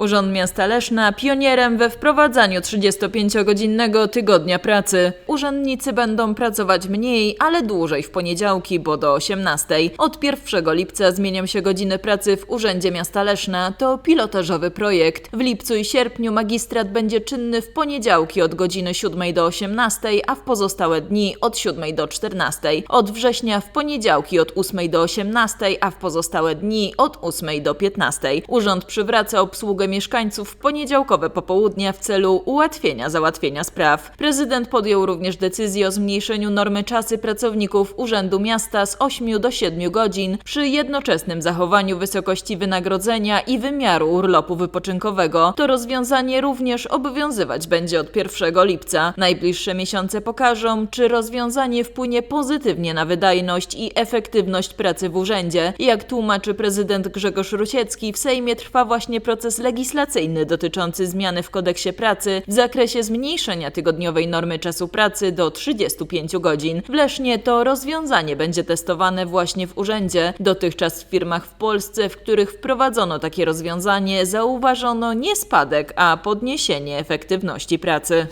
Urząd Miasta Leszna pionierem we wprowadzaniu 35-godzinnego tygodnia pracy. Urzędnicy będą pracować mniej, ale dłużej w poniedziałki, bo do 18. Od 1 lipca zmienią się godziny pracy w Urzędzie Miasta Leszna. To pilotażowy projekt. W lipcu i sierpniu magistrat będzie czynny w poniedziałki od godziny 7 do 18, a w pozostałe dni od 7 do 14. Od września w poniedziałki od 8 do 18, a w pozostałe dni od 8 do 15. Urząd przywraca obsługę mieszkańców w poniedziałkowe popołudnia w celu ułatwienia załatwienia spraw. Prezydent podjął również decyzję o zmniejszeniu normy czasy pracowników Urzędu Miasta z 8 do 7 godzin przy jednoczesnym zachowaniu wysokości wynagrodzenia i wymiaru urlopu wypoczynkowego. To rozwiązanie również obowiązywać będzie od 1 lipca. Najbliższe miesiące pokażą, czy rozwiązanie wpłynie pozytywnie na wydajność i efektywność pracy w urzędzie. Jak tłumaczy prezydent Grzegorz Rusiecki, w Sejmie trwa właśnie proces legislacyjny dotyczący zmiany w kodeksie pracy w zakresie zmniejszenia tygodniowej normy czasu pracy do 35 godzin. W Lesznie to rozwiązanie będzie testowane właśnie w urzędzie. Dotychczas w firmach w Polsce, w których wprowadzono takie rozwiązanie, zauważono nie spadek, a podniesienie efektywności pracy.